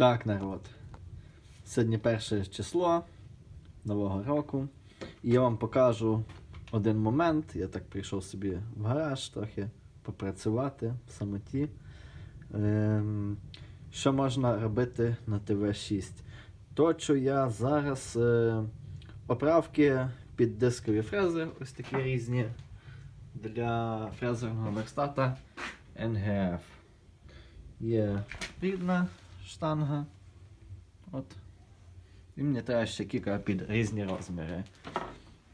Так, народ. Сьогодні перше число Нового року. І я вам покажу один момент. Я так прийшов собі в гараж трохи попрацювати в самоті. Ем, що можна робити на ТВ6? Точу я зараз е, оправки під дискові фрези, ось такі різні для фрезерного верстата NGF. Є рідна штанга. От. І мені треба ще кілька під різні розміри.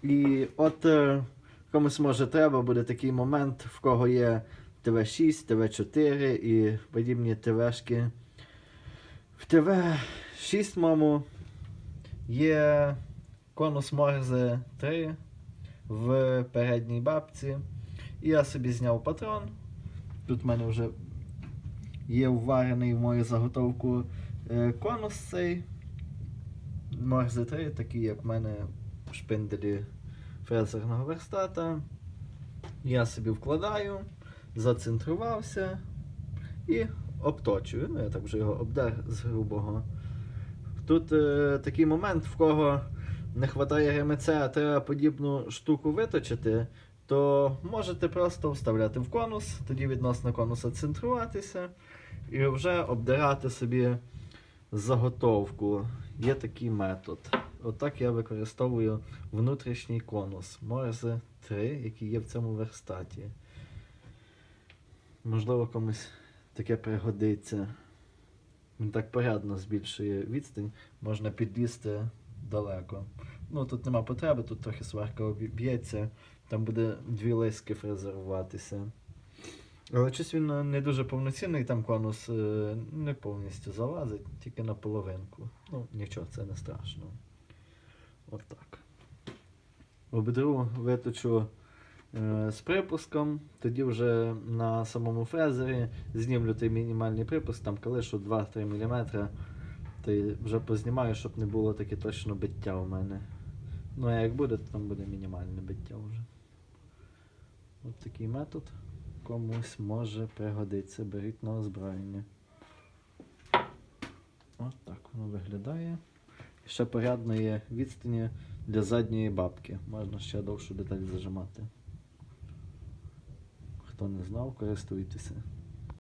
І от е, комусь може треба буде такий момент, в кого є ТВ6, ТВ4 і подібні ТВшки. В ТВ6 моєму є конус Морзе 3 в передній бабці. І я собі зняв патрон. Тут в мене вже є вварений в мою заготовку е, конус цей. Морзе 3, такий, як в мене шпинделі фрезерного верстата. Я собі вкладаю, зацентрувався і обточую. Ну, я так вже його обдер з грубого. Тут е, такий момент, в кого не вистачає ремеця, а треба подібну штуку виточити, то можете просто вставляти в конус, тоді відносно конуса центруватися і вже обдирати собі заготовку. Є такий метод. Отак я використовую внутрішній конус Морзе 3, який є в цьому верстаті. Можливо, комусь таке пригодиться. Він так порядно збільшує відстань, можна підлізти далеко. Ну тут нема потреби, тут трохи сварка об'ється, там буде дві лиски фрезеруватися. Але щось він е, не дуже повноцінний, там конус е, не повністю залазить, тільки на половинку. Ну, нічого, це не страшно. От так. Обдру виточу е, з припуском, тоді вже на самому фрезері знімлю той мінімальний припуск, там калишу 2-3 мм. Та вже познімаю, щоб не було таке точно биття у мене. Ну а як буде, то там буде мінімальне биття вже. От такий метод комусь може пригодиться. Беріть на озброєння. От так воно виглядає. І ще є відстані для задньої бабки. Можна ще довшу деталь зажимати. Хто не знав, користуйтеся.